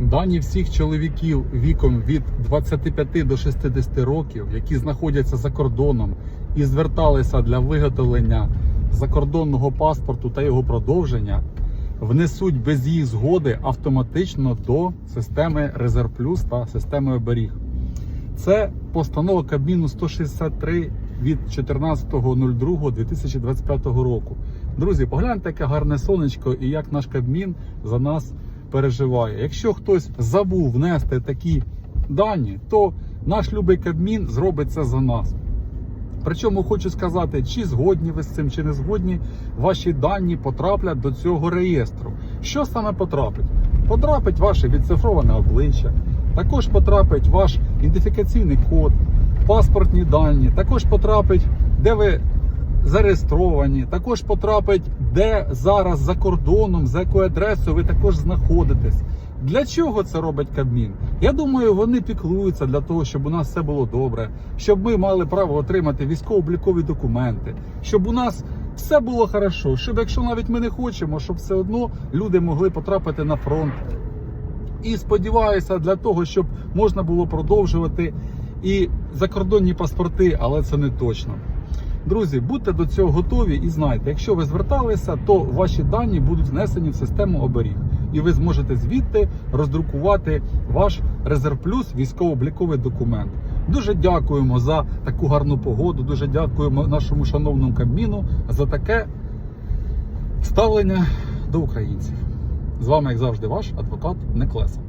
Дані всіх чоловіків віком від 25 до 60 років, які знаходяться за кордоном і зверталися для виготовлення закордонного паспорту та його продовження, внесуть без їх згоди автоматично до системи Резерв Плюс та системи оберіг. Це постанова Кабміну 163 від 14.02.2025 року. Друзі, погляньте, яке гарне сонечко і як наш Кабмін за нас переживає. Якщо хтось забув внести такі дані, то наш любий Кабмін зробить це за нас. Причому хочу сказати, чи згодні ви з цим, чи не згодні, ваші дані потраплять до цього реєстру. Що саме потрапить? Потрапить ваше відцифроване обличчя, також потрапить ваш ідентифікаційний код, паспортні дані, також потрапить, де ви зареєстровані, також потрапить, де зараз за кордоном, за якою адресою ви також знаходитесь. Для чого це робить Кабмін? Я думаю, вони піклуються для того, щоб у нас все було добре, щоб ми мали право отримати військово-облікові документи, щоб у нас все було хорошо, щоб якщо навіть ми не хочемо, щоб все одно люди могли потрапити на фронт. І сподіваюся, для того, щоб можна було продовжувати і закордонні паспорти, але це не точно. Друзі, будьте до цього готові і знайте, якщо ви зверталися, то ваші дані будуть внесені в систему оберіг, і ви зможете звідти роздрукувати ваш резерв плюс військово-обліковий документ. Дуже дякуємо за таку гарну погоду. Дуже дякуємо нашому шановному Кабміну за таке ставлення до українців. З вами, як завжди, ваш адвокат Неклеса.